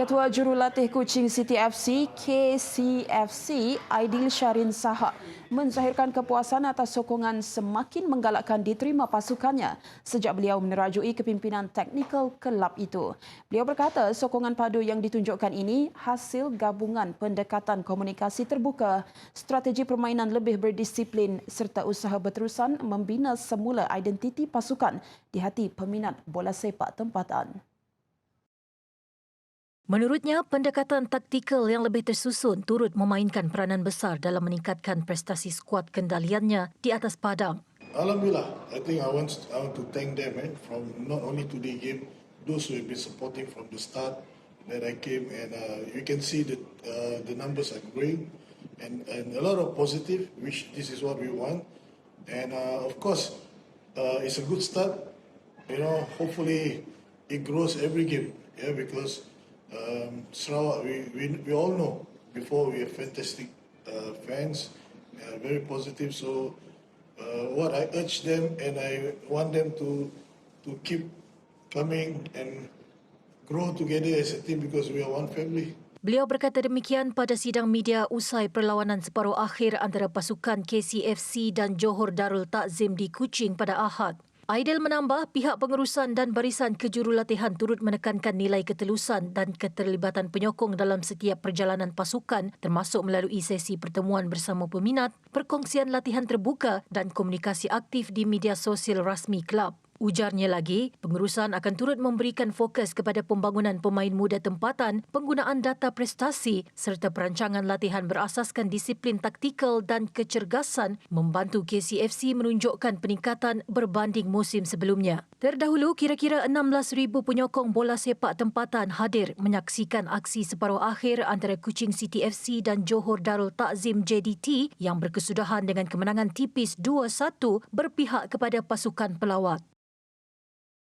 Ketua Jurulatih Kuching City FC KCFC Aidil Syarin Saha menzahirkan kepuasan atas sokongan semakin menggalakkan diterima pasukannya sejak beliau menerajui kepimpinan teknikal kelab itu. Beliau berkata sokongan padu yang ditunjukkan ini hasil gabungan pendekatan komunikasi terbuka, strategi permainan lebih berdisiplin serta usaha berterusan membina semula identiti pasukan di hati peminat bola sepak tempatan. Menurutnya, pendekatan taktikal yang lebih tersusun turut memainkan peranan besar dalam meningkatkan prestasi skuad kendaliannya di atas padang. Alhamdulillah, I think I want I want to thank them eh, from not only today game, those who have been supporting from the start that I came and uh, you can see that uh, the numbers are growing and, and a lot of positive, which this is what we want. And uh, of course, uh, it's a good start. You know, hopefully it grows every game. Yeah, because um, Sarawak, we, we, we all know before we have fantastic uh, fans, uh, very positive. So uh, what I urge them and I want them to to keep coming and grow together as a team because we are one family. Beliau berkata demikian pada sidang media usai perlawanan separuh akhir antara pasukan KCFC dan Johor Darul Takzim di Kuching pada Ahad. Aidil menambah pihak pengurusan dan barisan kejurulatihan turut menekankan nilai ketelusan dan keterlibatan penyokong dalam setiap perjalanan pasukan termasuk melalui sesi pertemuan bersama peminat, perkongsian latihan terbuka dan komunikasi aktif di media sosial rasmi kelab. Ujarnya lagi, pengurusan akan turut memberikan fokus kepada pembangunan pemain muda tempatan, penggunaan data prestasi serta perancangan latihan berasaskan disiplin taktikal dan kecergasan membantu KCFC menunjukkan peningkatan berbanding musim sebelumnya. Terdahulu, kira-kira 16,000 penyokong bola sepak tempatan hadir menyaksikan aksi separuh akhir antara Kuching City FC dan Johor Darul Takzim JDT yang berkesudahan dengan kemenangan tipis 2-1 berpihak kepada pasukan pelawat.